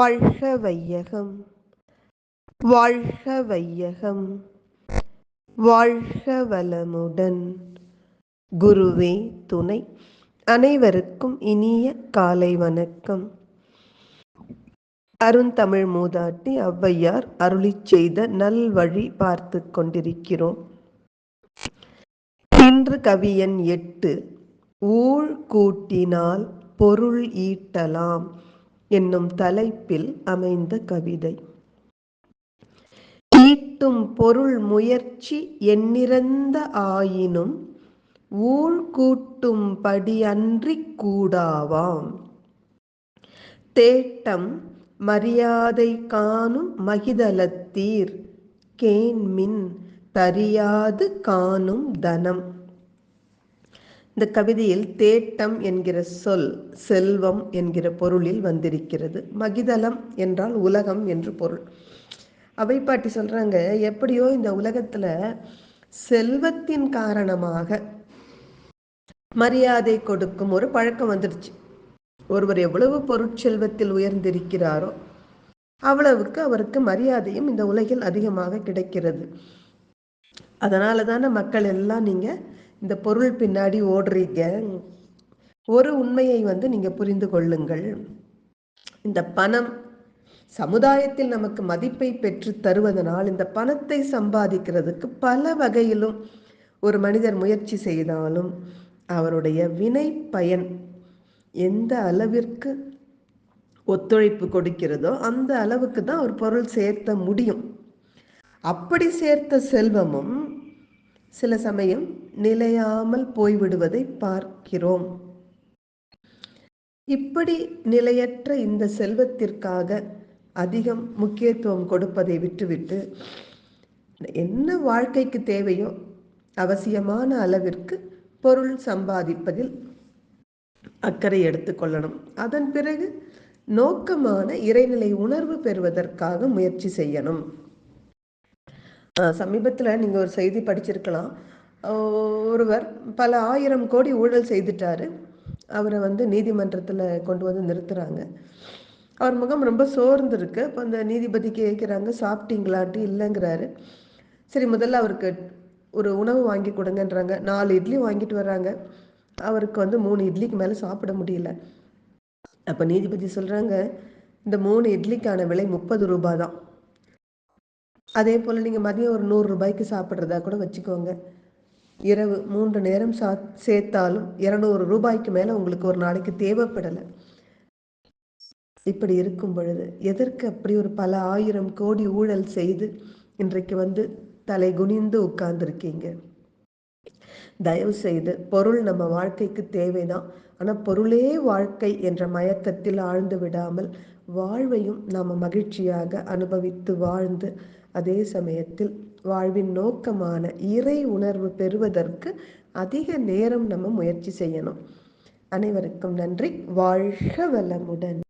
வாழ்க வையகம். வாழ்க வையகம். வாழ்க வளமுடன். குருவே துணை. அனைவருக்கும் இனிய காலை வணக்கம். அருந்தமிழ் மூதாட்டி ஔவையார் அருளி செய்த நல்வழி பார்த்து கொண்டிருக்கிறோம். இன்று கவியன் எட்டு ஊழ் கூட்டினால் பொருள் ஈட்டலாம். என்னும் தலைப்பில் அமைந்த கவிதை. ஈட்டும் பொருள் முயற்சி எண்ணிறந்த ஆயினும் ஊழ் கூட்டும் படி அன்றி கூடாவாம். தேட்டம் மரியாதை காணும் மகிதலத்தீர். கேன்மின் தரியாது காணும் தனம். இந்த கவிதையில் தேட்டம் என்கிற சொல் செல்வம் என்கிற பொருளில் வந்திருக்கிறது. மகிதலம் என்றால் உலகம் என்று பொருள். அவை பாட்டி சொல்றாங்க எப்படியோ இந்த உலகத்துல செல்வத்தின் காரணமாக மரியாதை கொடுக்கும் ஒரு பழக்கம் வந்துடுச்சு. ஒருவர் எவ்வளவு பொருட்செல்வத்தில் உயர்ந்திருக்கிறாரோ அவ்வளவுக்கு அவருக்கு மரியாதையும் இந்த உலகில் அதிகமாக கிடைக்கிறது. அதனால தானே மக்கள் எல்லாம் நீங்க இந்த பொருள் பின்னாடி ஓடுறீங்க. ஒரு உண்மையை வந்து நீங்க புரிந்து கொள்ளுங்கள். இந்த பணம் சமுதாயத்தில் நமக்கு மதிப்பை பெற்று தருவதனால் இந்த பணத்தை சம்பாதிக்கிறதுக்கு பல வகையிலும் ஒரு மனிதர் முயற்சி செய்தாலும் அவருடைய வினை பயன் எந்த அளவிற்கு ஒத்துழைப்பு கொடுக்கிறதோ அந்த அளவுக்கு தான் ஒரு பொருள் சேர்த்த முடியும். அப்படி சேர்த்த செல்வமும் சில சமயம் நிலையாமல் போய்விடுவதை பார்க்கிறோம். இப்படி நிலையற்ற இந்த செல்வத்திற்காக அதிகம் முக்கியத்துவம் கொடுப்பதை விட்டுவிட்டு என்ன வாழ்க்கைக்கு தேவையோ அவசியமான அளவிற்கு பொருள் சம்பாதிப்பதில் அக்கறை எடுத்துக்கொள்ளணும் அதன் பிறகு நோக்கமான இறைநிலை உணர்வு பெறுவதற்காக முயற்சி செய்யணும். சமீபத்தில் நீங்கள் ஒரு செய்தி படிச்சிருக்கலாம். ஒருவர் பல ஆயிரம் கோடி ஊழல் செய்துட்டாரு. அவரை வந்து நீதிமன்றத்தில் கொண்டு வந்து நிறுத்துகிறாங்க அவர் முகம் ரொம்ப சோர்ந்து இருக்கு இப்போ அந்த நீதிபதி கேட்குறாங்க சாப்பிட்டீங்களான்ட்டு? இல்லைங்கிறாரு. சரி முதல்ல அவருக்கு ஒரு உணவு வாங்கி கொடுங்கன்றாங்க. நாலு இட்லி வாங்கிட்டு வர்றாங்க. அவருக்கு வந்து மூணு இட்லிக்கு மேலே சாப்பிட முடியல. அப்போ நீதிபதி சொல்கிறாங்க இந்த மூணு இட்லிக்கான விலை முப்பது ரூபாய் தான். அதே போல் நீங்கள் மதியம் ஒரு நூறு ரூபாய்க்கு சாப்பிட்றதா கூட வச்சுக்கோங்க. இரவு மூன்று நேரம் சா சேர்த்தாலும் இரநூறு ரூபாய்க்கு மேலே உங்களுக்கு ஒரு நாளைக்கு தேவைப்படலை. இப்படி இருக்கும் பொழுது எதற்கு அப்படி ஒரு பல ஆயிரம் கோடி ஊழல் செய்து இன்றைக்கு வந்து தலை குனிந்து உட்கார்ந்துருக்கீங்க? தயவு செய்து பொருள் நம்ம வாழ்க்கைக்கு தேவைதான். ஆனால் பொருளே வாழ்க்கை என்ற மயக்கத்தில் ஆழ்ந்து விடாமல் வாழ்வையும் நாம் மகிழ்ச்சியாக அனுபவித்து வாழ்ந்து அதே சமயத்தில் வாழ்வின் நோக்கமான இறை உணர்வு பெறுவதற்கு அதிக நேரம் நம்ம முயற்சி செய்யணும். அனைவருக்கும் நன்றி. வாழ்க வளமுடன்.